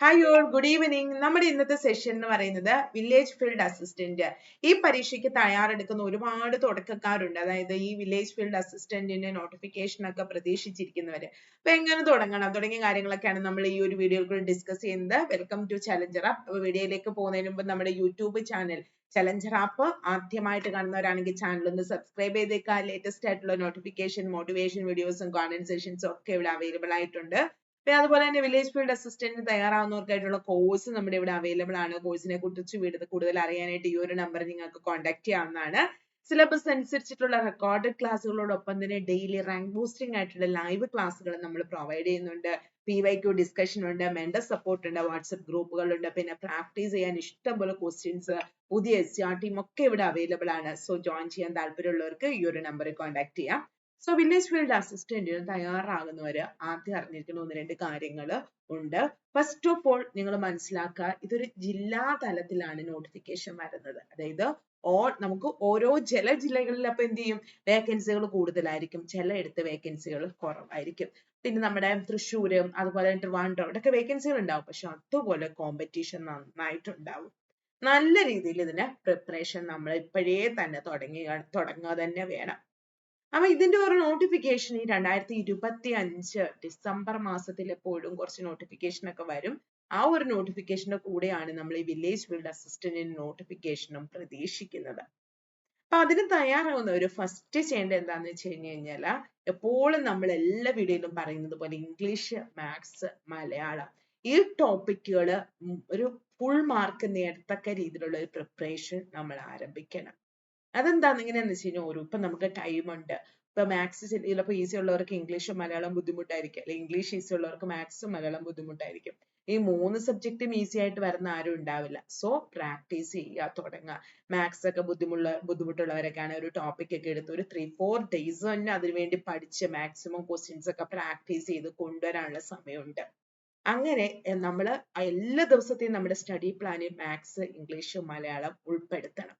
Hi all good evening നമ്മുടെ ഇന്നത്തെ session എന്ന് പറയുന്നത് വില്ലേജ് ഫീൽഡ് അസിസ്റ്റന്റ് ഈ പരീക്ഷയ്ക്ക് തയ്യാറെടുക്കുന്ന ഒരുപാട് തുടക്കക്കാരുണ്ട്. അതായത് ഈ വില്ലേജ് ഫീൽഡ് അസിസ്റ്റന്റിന്റെ നോട്ടിഫിക്കേഷൻ ഒക്കെ പ്രതീക്ഷിച്ചിരിക്കുന്നവര്. അപ്പൊ എങ്ങനെ തുടങ്ങണം? തുടങ്ങിയ കാര്യങ്ങളൊക്കെയാണ് നമ്മൾ ഈ ഒരു വീഡിയോയിൽ കൂടി ഡിസ്കസ് ചെയ്യുന്നത്. വെൽക്കം ടു ചലഞ്ചർ അപ്പ് വീഡിയോയിലേക്ക് പോകുന്നതിന് മുമ്പ് നമ്മുടെ യൂട്യൂബ് ചാനൽ ചലഞ്ചർ ആപ്പ് ആദ്യമായിട്ട് കാണുന്നവരാണെങ്കിൽ ചാനൽ ഒന്ന് സബ്സ്ക്രൈബ് ചെയ്തേക്കുക. ലേറ്റസ്റ്റ് ആയിട്ടുള്ള നോട്ടിഫിക്കേഷൻ മോട്ടിവേഷൻ വീഡിയോസും കോൺവെൻസേഷൻസും ഒക്കെ ഇവിടെ അവൈലബിൾ ആയിട്ടുണ്ട്. പിന്നെ അതുപോലെ തന്നെ വില്ലേജ് ഫീൽഡ് അസിസ്റ്റന്റ് തയ്യാറാവുന്നവർക്കായിട്ടുള്ള കോഴ്സ് നമ്മുടെ ഇവിടെ അവൈലബിൾ ആണ്. കോഴ്സിനെ കുറിച്ച് കൂടുതൽ അറിയാനായിട്ട് ഈ ഒരു നമ്പർ നിങ്ങൾക്ക് കോൺടാക്ട് ചെയ്യാവുന്നതാണ്. സിലബസ് അനുസരിച്ചിട്ടുള്ള റെക്കോർഡഡ് ക്ലാസ്സുകളോടൊപ്പം തന്നെ ഡെയിലി റാങ്ക് ബൂസ്റ്റിംഗ് ആയിട്ടുള്ള ലൈവ് ക്ലാസ്സുകൾ നമ്മൾ പ്രൊവൈഡ് ചെയ്യുന്നുണ്ട്. പി വൈ ക്യു ഡിസ്കഷൻ ഉണ്ട് മെന്റർ സപ്പോർട്ട് ഉണ്ട് വാട്സപ്പ് ഗ്രൂപ്പുകളുണ്ട് പിന്നെ പ്രാക്ടീസ് ചെയ്യാൻ ഇഷ്ടംപോലെ ക്വസ്റ്റ്യൻസ് പുതിയ എസ് ആർ ടീം ഒക്കെ ഇവിടെ അവൈലബിൾ ആണ്. സോ ജോയിൻ ചെയ്യാൻ താല്പര്യമുള്ളവർക്ക് ഈ ഒരു നമ്പറിൽ കോൺടാക്ട് ചെയ്യാം. സോ വില്ലേജ് ഫീൽഡ് അസിസ്റ്റന്റിന് തയ്യാറാകുന്നവര് ആദ്യം അറിഞ്ഞിരിക്കുന്ന ഒന്ന് രണ്ട് കാര്യങ്ങൾ ഉണ്ട്. ഫസ്റ്റ് ഓഫ് ഓൾ നിങ്ങൾ മനസ്സിലാക്കുക ഇതൊരു ജില്ലാ തലത്തിലാണ് നോട്ടിഫിക്കേഷൻ വരുന്നത്. അതായത് ഓൾ നമുക്ക് ഓരോ ചില ജില്ലകളിൽ അപ്പൊ എന്ത് ചെയ്യും? വേക്കൻസികൾ കൂടുതലായിരിക്കും. ചിലയിടത്ത് വേക്കൻസികൾ കുറവായിരിക്കും. പിന്നെ നമ്മുടെ തൃശ്ശൂര് അതുപോലെ ട്രിവാൻഡ്രം ഇവിടെയൊക്കെ വേക്കൻസികൾ ഉണ്ടാവും. പക്ഷെ അതുപോലെ കോമ്പറ്റീഷൻ നന്നായിട്ടുണ്ടാവും. നല്ല രീതിയിൽ ഇതിന് പ്രിപ്പറേഷൻ നമ്മൾ ഇപ്പോഴേ തന്നെ തുടങ്ങി തുടങ്ങുക തന്നെ വേണം. അപ്പൊ ഇതിന്റെ ഒരു നോട്ടിഫിക്കേഷൻ ഈ രണ്ടായിരത്തി ഇരുപത്തി അഞ്ച് ഡിസംബർ മാസത്തിൽ എപ്പോഴും കുറച്ച് നോട്ടിഫിക്കേഷൻ ഒക്കെ വരും. ആ ഒരു നോട്ടിഫിക്കേഷന്റെ കൂടെയാണ് നമ്മൾ ഈ വില്ലേജ് ബിൽഡ് അസിസ്റ്റന്റിന് നോട്ടിഫിക്കേഷനും പ്രതീക്ഷിക്കുന്നത്. അപ്പൊ അതിന് തയ്യാറാവുന്നവർ ഫസ്റ്റ് ചെയ്യേണ്ടത് എന്താന്ന് വെച്ച് കഴിഞ്ഞു കഴിഞ്ഞാൽ എപ്പോഴും നമ്മൾ എല്ലാ വീഡിയോയിലും പറയുന്നത് പോലെ ഇംഗ്ലീഷ് മാത്സ് മലയാളം ഈ ടോപ്പിക്കുകൾ ഒരു ഫുൾ മാർക്ക് നേടത്തക്ക രീതിയിലുള്ള ഒരു പ്രിപ്പറേഷൻ നമ്മൾ ആരംഭിക്കണം. അതെന്താന്ന് ഇങ്ങനെയാന്ന് വെച്ച് കഴിഞ്ഞാൽ ഒരു ഇപ്പൊ നമുക്ക് ടൈം ഉണ്ട്. ഇപ്പൊ മാത്സ് ചിലപ്പോൾ ഈസി ഉള്ളവർക്ക് ഇംഗ്ലീഷും മലയാളം ബുദ്ധിമുട്ടായിരിക്കും. അല്ലെങ്കിൽ ഇംഗ്ലീഷ് ഈസി ഉള്ളവർക്ക് മാത്സും മലയാളം ബുദ്ധിമുട്ടായിരിക്കും. ഈ മൂന്ന് സബ്ജക്റ്റും ഈസി ആയിട്ട് വരുന്ന ആരും ഉണ്ടാവില്ല. സോ പ്രാക്ടീസ് ചെയ്യുക തുടങ്ങുക. മാത്സ് ഒക്കെ ബുദ്ധിമുട്ടുള്ള ബുദ്ധിമുട്ടുള്ളവരൊക്കെയാണ് ഒരു ടോപ്പിക് ഒക്കെ എടുത്ത് ഒരു ത്രീ ഫോർ ഡേയ്സ് തന്നെ അതിനുവേണ്ടി പഠിച്ച് മാക്സിമം ക്വസ്റ്റ്യൻസ് ഒക്കെ പ്രാക്ടീസ് ചെയ്ത് കൊണ്ടുവരാനുള്ള സമയമുണ്ട്. അങ്ങനെ നമ്മൾ എല്ലാ ദിവസത്തെയും നമ്മുടെ സ്റ്റഡി പ്ലാനിൽ മാത്സ് ഇംഗ്ലീഷ് മലയാളം ഉൾപ്പെടുത്തണം.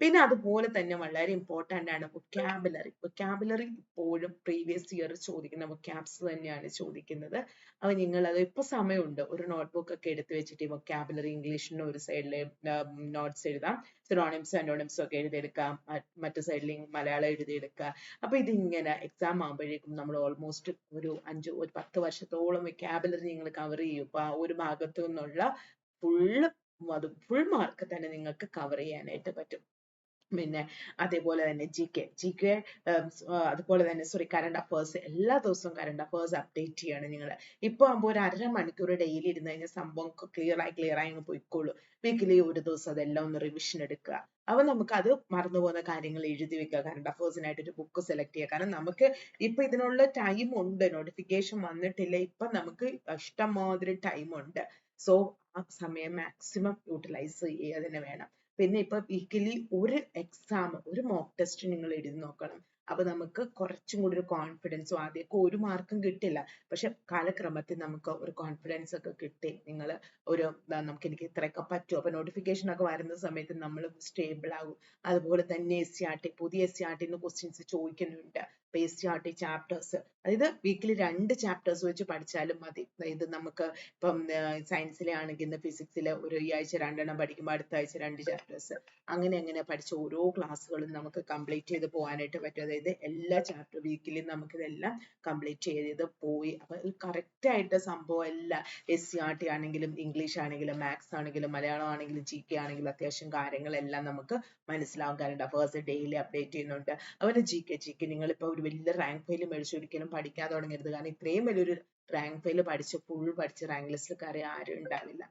പിന്നെ അതുപോലെ തന്നെ വളരെ ഇമ്പോർട്ടന്റ് ആണ് വൊക്കാബുലറി വൊക്കാബുലറി ഇപ്പോഴും പ്രീവിയസ് ഇയർ ചോദിക്കുന്ന വൊക്കാബ്സ് തന്നെയാണ് ചോദിക്കുന്നത്. അപ്പോൾ നിങ്ങൾ അത് ഇപ്പൊ സമയമുണ്ട്. ഒരു നോട്ട്ബുക്ക് ഒക്കെ എടുത്തു വെച്ചിട്ട് ഈ വൊക്കാബുലറി ഇംഗ്ലീഷിന് ഒരു സൈഡിൽ നോട്ട്സ് എഴുതാം. സിറോണിംസ് അനോണിംസ് ഒക്കെ എഴുതിയെടുക്കാം. മറ്റു സൈഡിൽ മലയാളം എഴുതിയെടുക്കുക. അപ്പോൾ ഇതിങ്ങനെ എക്സാം ആകുമ്പോഴേക്കും നമ്മൾ ഓൾമോസ്റ്റ് ഒരു അഞ്ച് ഒരു പത്ത് വർഷത്തോളം വൊക്കാബുലറി നിങ്ങൾ കവർ ചെയ്യും. അപ്പൊ ആ ഒരു ഭാഗത്തു നിന്നുള്ള ഫുള്ള് അത് ഫുൾ മാർക്ക് തന്നെ നിങ്ങൾക്ക് കവർ ചെയ്യാനായിട്ട് പറ്റും. പിന്നെ അതേപോലെ തന്നെ ജി കെ ജി കെ അതുപോലെ തന്നെ സോറി കറണ്ട് അഫേഴ്സ് എല്ലാ ദിവസവും കറണ്ട് അഫേഴ്സ് അപ്ഡേറ്റ് ചെയ്യാണ് നിങ്ങൾ ഇപ്പൊ ആകുമ്പോൾ ഒരു അര മണിക്കൂർ ഡെയിലി ഇരുന്ന് കഴിഞ്ഞാൽ സംഭവം ക്ലിയർ ആയി ക്ലിയർ ആയി അങ്ങ് പോയിക്കോളൂ. വീക്കിലി ഒരു ദിവസം അതെല്ലാം ഒന്ന് റിവിഷൻ എടുക്കുക. അപ്പൊ നമുക്ക് അത് മറന്നു മറന്നുപോകുന്ന കാര്യങ്ങൾ എഴുതി വെക്കുക. കറണ്ട് അഫേഴ്സിനായിട്ട് ഒരു ബുക്ക് സെലക്ട് ചെയ്യുക. കാരണം നമുക്ക് ഇപ്പൊ ഇതിനുള്ള ടൈം ഉണ്ട്. നോട്ടിഫിക്കേഷൻ വന്നിട്ടില്ല. ഇപ്പൊ നമുക്ക് ഇഷ്ടംമാതിരി ടൈം ഉണ്ട്. സോ ആ സമയം മാക്സിമം യൂട്ടിലൈസ് ചെയ്യുക തന്നെ വേണം. പിന്നെ ഇപ്പൊ വീക്കിലി ഒരു എക്സാം ഒരു മോക്ക് ടെസ്റ്റ് നിങ്ങൾ എഴുതി നോക്കണം. അപ്പൊ നമുക്ക് കുറച്ചും കൂടി ഒരു കോൺഫിഡൻസും ആദ്യമൊക്കെ ഒരു മാർക്കും കിട്ടില്ല. പക്ഷെ കാലക്രമത്തിൽ നമുക്ക് ഒരു കോൺഫിഡൻസ് ഒക്കെ കിട്ടി. നിങ്ങൾ ഒരു നമുക്ക് എനിക്ക് ഇത്രയൊക്കെ പറ്റും. അപ്പൊ നോട്ടിഫിക്കേഷൻ ഒക്കെ വരുന്ന സമയത്ത് നമ്മൾ സ്റ്റേബിൾ ആകും. അതുപോലെ തന്നെ എസ് സി ആർ ടി പുതിയ എസ് സി ആർ ടിന്ന് ക്വസ്റ്റ്യൻസ് ചോദിക്കുന്നുണ്ട്. S C R T chapters അതായത് വീക്കിലി രണ്ട് ചാപ്റ്റേഴ്സ് വെച്ച് പഠിച്ചാലും മതി. അതായത് നമുക്ക് ഇപ്പം സയൻസിലെ ആണെങ്കിൽ ഇന്ന് ഫിസിക്സിലെ ഒരു ഈ ആഴ്ച രണ്ടെണ്ണം പഠിക്കുമ്പോൾ അടുത്ത ആഴ്ച രണ്ട് ചാപ്റ്റേഴ്സ് അങ്ങനെ അങ്ങനെ പഠിച്ച ഓരോ ക്ലാസ്സുകളും നമുക്ക് കംപ്ലീറ്റ് ചെയ്ത് പോകാനായിട്ട് പറ്റും. എല്ലാ ചാപ്റ്റർ വീക്കിലും നമുക്ക് ഇതെല്ലാം കംപ്ലീറ്റ് ചെയ്ത് പോയി. അപ്പൊ കറക്റ്റ് ആയിട്ട് സംഭവം എല്ലാം എസ് സി ആർ ടി ആണെങ്കിലും ഇംഗ്ലീഷ് ആണെങ്കിലും മാത്സ് ആണെങ്കിലും മലയാളം ആണെങ്കിലും ജി കെ ആണെങ്കിലും അത്യാവശ്യം കാര്യങ്ങളെല്ലാം നമുക്ക് മനസ്സിലാവും കറണ്ട് അഫേഴ്സ് ഡെയിലി അപ്ഡേറ്റ് ചെയ്യുന്നുണ്ട്. അതുപോലെ ജി കെ ജി കെ നിങ്ങളിപ്പോൾ ഒരു വലിയ റാങ്ക് ഫെയിൽ മേടിച്ച് ഒരിക്കലും പഠിക്കാൻ തുടങ്ങരുത്. കാരണം ഇത്രയും വലിയൊരു റാങ്ക് ഫെയിൽ പഠിച്ച് ഫുൾ പഠിച്ച് റാങ്ക് ലിസ്റ്റിൽ കയറി ആരും ഉണ്ടാവില്ല.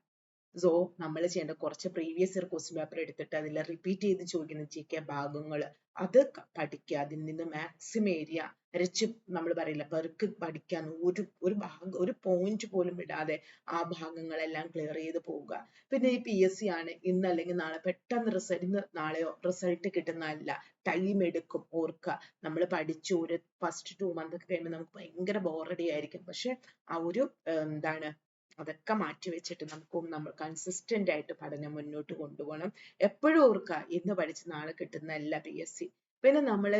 സോ നമ്മൾ ചെയ്യേണ്ട കുറച്ച് പ്രീവിയസ് ഇയർ ക്വസ്റ്റ്യൻ പേപ്പർ എടുത്തിട്ട് അതിൽ റിപ്പീറ്റ് ചെയ്ത് ചോദിക്കുന്ന ജി കെ ഭാഗങ്ങൾ അത് പഠിക്കുക അതിൽ നിന്ന് മാക്സിമം ഏരിയ അരച്ച് നമ്മൾ പറയില്ല പെർക്ക് പഠിക്കാൻ ഒരു ഒരു ഭാഗം ഒരു പോയിന്റ് പോലും വിടാതെ ആ ഭാഗങ്ങളെല്ലാം ക്ലിയർ ചെയ്ത് പോവുക. പിന്നെ ഈ പി എസ് സി ആണ്. ഇന്ന് അല്ലെങ്കിൽ നാളെ പെട്ടെന്ന് റിസൾട്ട് ഇന്ന് നാളെയോ റിസൾട്ട് കിട്ടുന്നതല്ല. ടൈം എടുക്കും ഓർക്കുക. നമ്മൾ പഠിച്ചു ഒരു ഫസ്റ്റ് ടു മന്ത് ഒക്കെ കഴിയുമ്പോൾ നമുക്ക് ഭയങ്കര ബോറടി ആയിരിക്കും. പക്ഷെ ആ ഒരു എന്താണ് അതൊക്കെ മാറ്റി വെച്ചിട്ട് നമുക്ക് നമ്മൾ കൺസിസ്റ്റന്റ് ആയിട്ട് പഠനം മുന്നോട്ട് കൊണ്ടുപോകണം. എപ്പോഴും ഓർക്കുക ഇന്ന് പഠിച്ച് നാളെ കിട്ടുന്നതല്ല പി എസ് സി പിന്നെ നമ്മൾ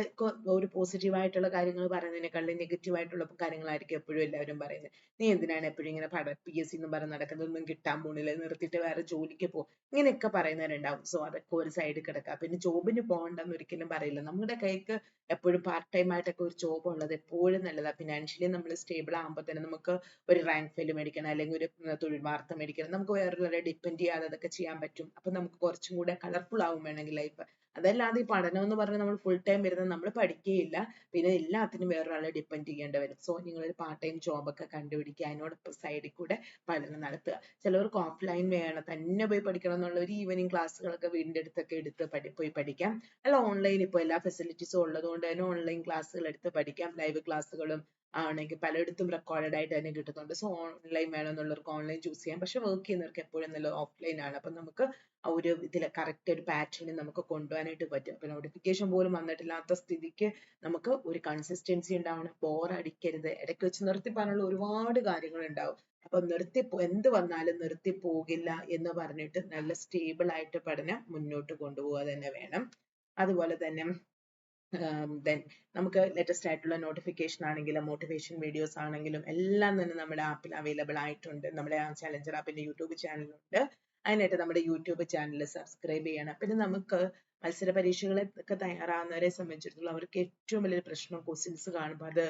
ഒരു പോസിറ്റീവ് ആയിട്ടുള്ള കാര്യങ്ങൾ പറയുന്നതിനേക്കാളും നെഗറ്റീവ് ആയിട്ടുള്ള കാര്യങ്ങളായിരിക്കും എപ്പോഴും എല്ലാവരും പറയുന്നത്. നീ എന്തിനാണ് എപ്പോഴും ഇങ്ങനെ പഠ പി എസ് സി എന്ന് പറഞ്ഞ് നടക്കുന്നത്? ഒന്നും കിട്ടാൻ പോണില്ല. നിർത്തിയിട്ട് വേറെ ജോലിക്ക് പോ. ഇങ്ങനെയൊക്കെ പറയുന്നവരുണ്ടാവും. സോ അതൊക്കെ ഒരു സൈഡിൽ കിടക്കുക. പിന്നെ ജോബിന് പോകണ്ടെന്ന് ഒരിക്കലും പറയില്ല. നമ്മുടെ കൈക്ക് എപ്പോഴും പാർട്ട് ടൈം ആയിട്ടൊക്കെ ഒരു ജോബ് ഉള്ളത് എപ്പോഴും നല്ലതാണ് ഫിനാൻഷ്യലി നമ്മൾ സ്റ്റേബിൾ ആകുമ്പോൾ തന്നെ നമുക്ക് ഒരു റാങ്ക് ഫെയിൽ മേടിക്കണം. അല്ലെങ്കിൽ ഒരു തൊഴിൽ വാർത്ത മേടിക്കണം. നമുക്ക് വേറൊരാളെ ഡിപ്പെൻഡ് ചെയ്യാതെ അതൊക്കെ ചെയ്യാൻ പറ്റും. അപ്പൊ നമുക്ക് കുറച്ചും കൂടെ കളർഫുൾ ആവും വേണമെങ്കിൽ ലൈഫ് അതല്ലാതെ ഈ പഠനം എന്ന് പറഞ്ഞാൽ നമ്മൾ ഫുൾ ടൈം വരുന്നത് നമ്മൾ പഠിക്കുകയില്ല പിന്നെ എല്ലാത്തിനും വേറൊരാളെ ഡിപ്പെൻഡ് ചെയ്യേണ്ടി വരും. സോ നിങ്ങൾ ഒരു പാർട്ട് ടൈം ജോബ് ഒക്കെ കണ്ടുപിടിക്കുക. അതിനോടൊപ്പം സൈഡിൽ കൂടെ പഠനം നടത്തുക. ചിലവർക്ക് ഓഫ്ലൈൻ വേണം. തന്നെ പോയി പഠിക്കണം എന്നുള്ള ഒരു ഈവനിങ് ക്ലാസ്സുകളൊക്കെ വീടിന്റെ അടുത്തൊക്കെ എടുത്ത് പഠി പോയി പഠിക്കാം. അല്ല ഓൺലൈൻ ഇപ്പോൾ എല്ലാ ഫെസിലിറ്റീസും ഉള്ളതുകൊണ്ട് തന്നെ ഓൺലൈൻ ക്ലാസ്സുകൾ എടുത്ത് പഠിക്കാം. ലൈവ് ക്ലാസ്സുകളും ആണെങ്കിൽ പലയിടത്തും റെക്കോർഡഡ് ആയിട്ട് തന്നെ കിട്ടുന്നുണ്ട്. സോ ഓൺലൈൻ വേണമെന്നുള്ളവർക്ക് ഓൺലൈൻ ചൂസ് ചെയ്യാം. പക്ഷെ വർക്ക് ചെയ്യുന്നവർക്ക് എപ്പോഴും നല്ല ഓഫ്ലൈൻ ആണ്. അപ്പം നമുക്ക് ആ ഒരു ഇതിൽ കറക്റ്റ് ഒരു പാറ്റേണിൽ നമുക്ക് കൊണ്ടുപോകാനായിട്ട് പറ്റും. അപ്പൊ നോട്ടിഫിക്കേഷൻ പോലും വന്നിട്ടില്ലാത്ത സ്ഥിതിക്ക് നമുക്ക് ഒരു കൺസിസ്റ്റൻസി ഉണ്ടാവണം. ബോർ അടിക്കരുത്. ഇടയ്ക്ക് വെച്ച് നിർത്തി പറഞ്ഞുള്ള ഒരുപാട് കാര്യങ്ങൾ ഉണ്ടാവും. അപ്പൊ നിർത്തി എന്ത് വന്നാലും നിർത്തി പോകില്ല എന്ന് പറഞ്ഞിട്ട് നല്ല സ്റ്റേബിൾ ആയിട്ട് പഠനം മുന്നോട്ട് കൊണ്ടുപോവുക തന്നെ വേണം. അതുപോലെ തന്നെ ദെൻ നമുക്ക് ലേറ്റസ്റ്റ് ആയിട്ടുള്ള നോട്ടിഫിക്കേഷൻ ആണെങ്കിലും മോട്ടിവേഷൻ വീഡിയോസ് ആണെങ്കിലും എല്ലാം തന്നെ നമ്മുടെ ആപ്പിൽ അവൈലബിൾ ആയിട്ടുണ്ട്. നമ്മുടെ ചലഞ്ചർ ആപ്പിന്റെ യൂട്യൂബ് ചാനലുണ്ട് അതിനായിട്ട് നമ്മുടെ യൂട്യൂബ് ചാനൽ സബ്സ്ക്രൈബ് ചെയ്യണം. പിന്നെ നമുക്ക് മത്സര പരീക്ഷകളൊക്കെ തയ്യാറാകുന്നവരെ സംബന്ധിച്ചിടത്തോളം അവർക്ക് ഏറ്റവും വലിയൊരു പ്രശ്നം ക്വസ്റ്റ്യൻസ് കാണുമ്പോൾ അത്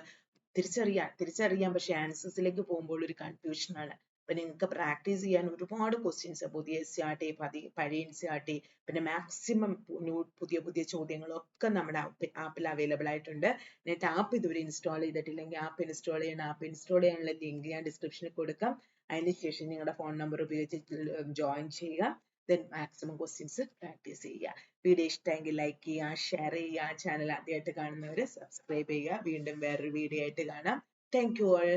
തിരിച്ചറിയാൻ തിരിച്ചറിയാൻ പക്ഷെ ആൻസേഴ്സിലേക്ക് പോകുമ്പോൾ ഒരു കൺഫ്യൂഷൻ ആണ്. അപ്പൊ നിങ്ങൾക്ക് പ്രാക്ടീസ് ചെയ്യാൻ ഒരുപാട് ക്വസ്റ്റ്യൻസ് പുതിയ എസ് സി ആർ ടി പഴയ എൻ സി ആർ പിന്നെ മാക്സിമം പുതിയ പുതിയ ചോദ്യങ്ങളൊക്കെ നമ്മുടെ ആപ്പിൽ അവൈലബിൾ ആയിട്ടുണ്ട്. നേരത്തെ ആപ്പ് ഇതുവരെ ഇൻസ്റ്റാൾ ചെയ്തിട്ടില്ലെങ്കിൽ ആപ്പ് ഇൻസ്റ്റാൾ ചെയ്യണം. ആപ്പ് ഇൻസ്റ്റാൾ ചെയ്യാനുള്ള ലിങ്ക് ഞാൻ ഡിസ്ക്രിപ്ഷനിൽ കൊടുക്കാം. അതിനുശേഷം നിങ്ങളുടെ ഫോൺ നമ്പർ ഉപയോഗിച്ച് ജോയിൻ ചെയ്യുക. ദെൻ മാക്സിമം ക്വസ്റ്റ്യൻസ് പ്രാക്ടീസ് ചെയ്യുക. വീഡിയോ ഇഷ്ടമെങ്കിൽ ലൈക്ക് ചെയ്യുക ഷെയർ ചെയ്യുക ചാനൽ ആദ്യമായിട്ട് കാണുന്നവർ സബ്സ്ക്രൈബ് ചെയ്യുക. വീണ്ടും വേറൊരു വീഡിയോ ആയിട്ട് കാണാം. Thank you all